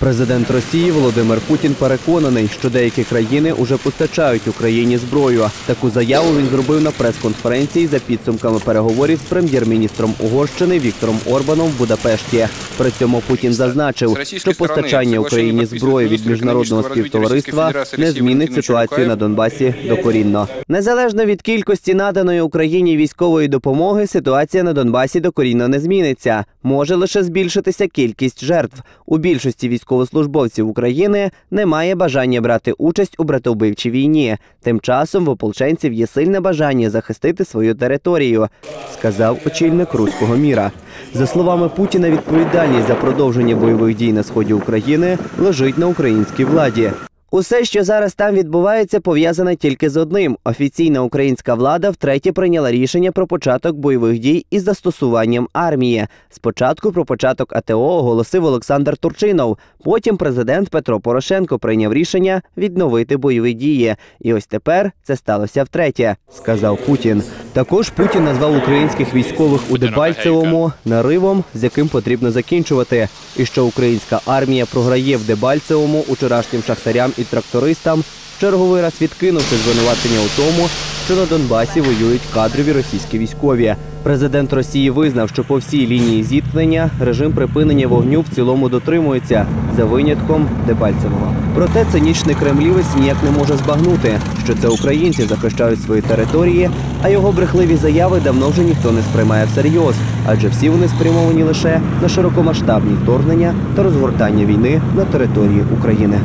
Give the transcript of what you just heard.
Президент Росії Володимир Путін переконаний, що деякі країни уже постачають Україні зброю. Таку заяву він зробив на прес-конференції за підсумками переговорів з прем'єр-міністром Угорщини Віктором Орбаном в Будапешті. При цьому Путін зазначив, що постачання Україні зброї від міжнародного співтовариства не змінить ситуацію на Донбасі докорінно. Незалежно від кількості наданої Україні військової допомоги, ситуація на Донбасі докорінно не зміниться. Може лише збільшитися кількість жертв. У більшості військовослужбовців України немає бажання брати участь у братовбивчій війні. Тим часом в ополченців є сильне бажання захистити свою територію, сказав очільник руського міра. За словами Путіна, відповідальність за продовження бойових дій на сході України лежить на українській владі. Усе, що зараз там відбувається, пов'язане тільки з одним: офіційна українська влада втретє прийняла рішення про початок бойових дій із застосуванням армії. Спочатку про початок АТО оголосив Олександр Турчинов. Потім президент Петро Порошенко прийняв рішення відновити бойові дії. І ось тепер це сталося втретє, сказав Путін. Також Путін назвав українських військових у Дебальцевому наривом, з яким потрібно закінчувати, і що українська армія програє в Дебальцевому учорашнім шахтарям і трактористам, черговий раз відкинувши звинувачення у тому, що на Донбасі воюють кадрові російські військові. Президент Росії визнав, що по всій лінії зіткнення режим припинення вогню в цілому дотримується за винятком Дебальцевого. Проте цинічний кремлівець ніяк не може збагнути, що це українці захищають свої території, а його брехливі заяви давно вже ніхто не сприймає всерйоз, адже всі вони спрямовані лише на широкомасштабні вторгнення та розгортання війни на території України.